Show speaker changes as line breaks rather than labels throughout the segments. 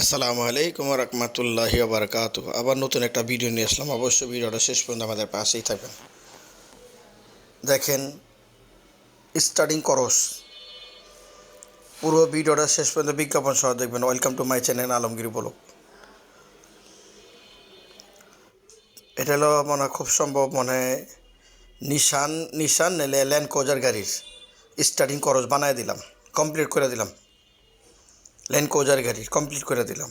আসসালামু আলাইকুম রহমতুল্লাহি বারকাত আবার নতুন একটা ভিডিও নিয়ে আসলাম। অবশ্যই ভিডিওটা শেষ পর্যন্ত আমাদের পাশেই থাকবেন। দেখেন স্টার্টিং করস। পুরো ভিডিওটা শেষ পর্যন্ত বিজ্ঞাপন সহ দেখবেন। Welcome to my channel Alamgir blog এটা হলো মনে খুব সম্ভব, মনে নিশান নিশান নেলে ল্যান্ড কোজার গাড়ির স্টার্টিং করস বানায় দিলাম কমপ্লিট করে দিলাম। লেন কোজার গাড়ি কমপ্লিট করে দিলাম।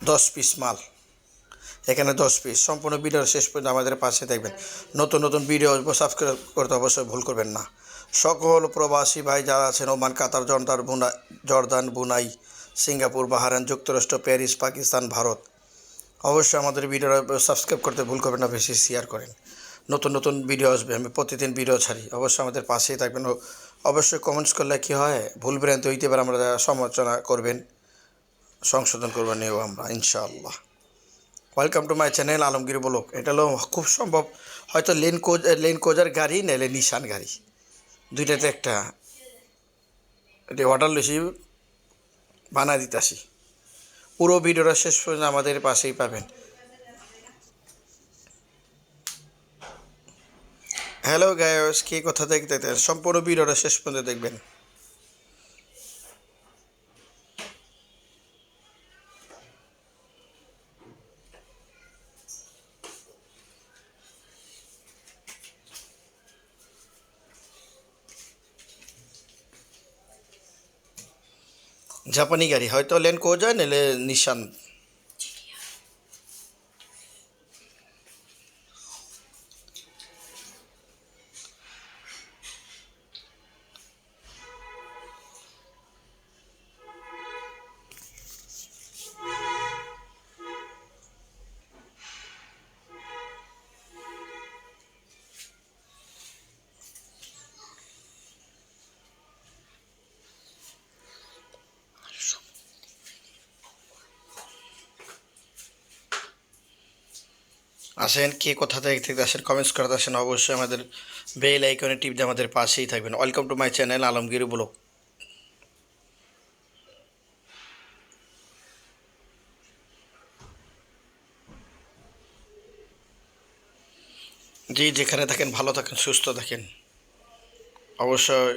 দশ পিস মাল। এখানে দশ পিস সম্পূর্ণ ভিডিও শেষ পর্যন্ত আমাদের পাশে দেখবেন নতুন নতুন ভিডিও সাবস্ক্রাইব করতে অবশ্যই ভুল করবেন না। সকল প্রবাসী ভাই যারা আছেন, ওমান, কাতার জর্দার বুনা জর্দান, বুনাই, সিঙ্গাপুর বাহারান যুক্তরাষ্ট্র, প্যারিস, পাকিস্তান, ভারত। অবশ্যই আমাদের ভিডিওটা সাবস্ক্রাইব করতে ভুল করবেন না, বেশি শেয়ার করেন। নতুন নতুন ভিডিও আসবে, আমি প্রতিদিন ভিডিও ছাড়ি। অবশ্যই আমাদের পাশেই থাকবেন অবশ্যই কমেন্টস করলে কী হয়? ভুল ভ্রান্তি হইতে পারে আমরা সমালোচনা করবেন, সংশোধন করবেন এও আমরা, ইনশাআল্লাহ। Welcome to my channel Alamgir blog এটা হলো খুব সম্ভব। হয়তো লেন কোজ লেন কোজার গাড়ি নাহলে নিশান গাড়ি। দুইটাতে একটা এটা অর্ডার লইছি বানা দিতাছি। পুরো ভিডিওটা শেষ পর্যন্ত আমাদের পাশেই পাবেন। হ্যালো গায়স কে কথা দেখতে সম্পূর্ণ ভিডিওটা শেষ পর্যন্ত দেখবেন। জাপানি গাড়ি। হয়তো লেন কোজা নাহলে নিশান আসেন, কে কোথা থেকে থেকে আসেন কমেন্টস করতে আসেন, অবশ্যই আমাদের বেল আইকনে টিপ দিয়ে আমাদের পাশেই থাকবেন। Welcome to my channel Alamgir blog জি, যেখানে থাকেন, ভালো থাকেন, সুস্থ থাকেন। অবশ্যই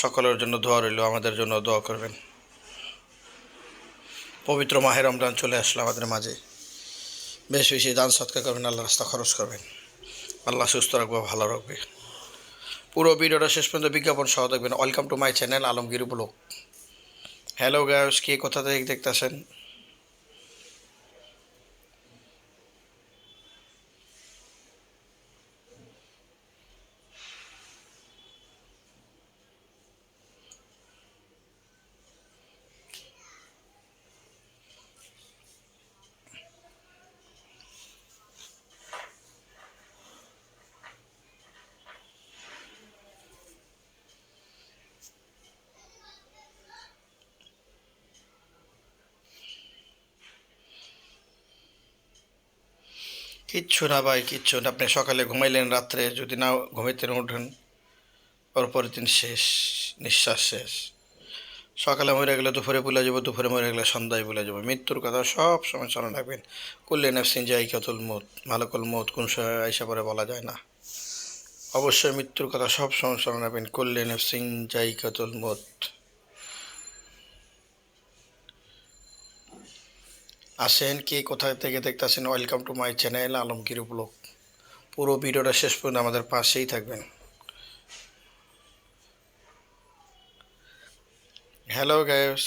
সকলের জন্য দোয়া রইল, আমাদের জন্য দোয়া করবেন। পবিত্র মাহের রমজান চলে আসলো আমাদের মাঝে। বেশ বেশি দান সৎকার করবেন আল্লাহ রাস্তা খরচ করবেন। আল্লাহ সুস্থ রাখবে, ভালো রাখবে। পুরো ভিডিওটা শেষ পর্যন্ত বিজ্ঞাপন সহ দেখবেন। Welcome to my channel Alamgir blog. Hello guys কে কোথা থেকে দেখতেছেন? কিচ্ছু না ভাই, কিচ্ছু না। আপনি সকালে ঘুমাইলেন, রাত্রে যদি না ঘুমাইতে না ওঠেন ওর পরের দিন শেষ, নিঃশ্বাস শেষ। সকালে মরে গেলে দুপুরে ভুলে যাব, দুপুরে মরে গেলে সন্ধ্যায় ভুলে যাব। মৃত্যুর কথা সব সময় স্মরণ রাখবেন। করলে নাফসিন যাই কতুল মত, মালকুল মত, কোন সময় আইসা পরে বলা যায় না। অবশ্যই মৃত্যুর কথা সব সময় স্মরণ রাখবেন। করলে নাফসিন যাই কতুল মত। আসেন কে কোথা থেকে দেখতেছেন welcome to my channel Alamgir blog. পুরো ভিডিওটা শেষ পর্যন্ত আমাদের পাশেই থাকবেন। হ্যালো গায়স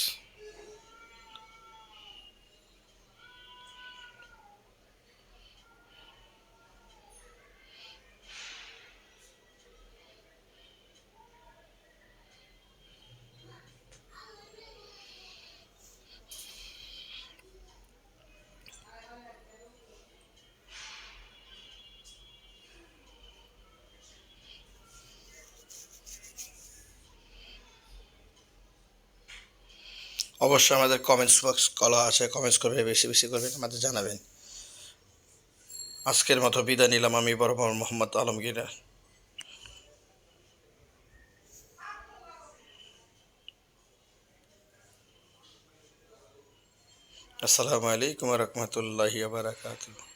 অবশ্যই আমাদের কমেন্টস বক্স কলা আছে কমেন্টস করবে বেশি বেশি করবেন, আমাদের জানাবেন। আজকের মতো বিদায় নিলাম আমি, বরাবর মোহাম্মদ আলমগীর আসসালামু আলাইকুম রহমতুল্লাহি বারাকাতুহ।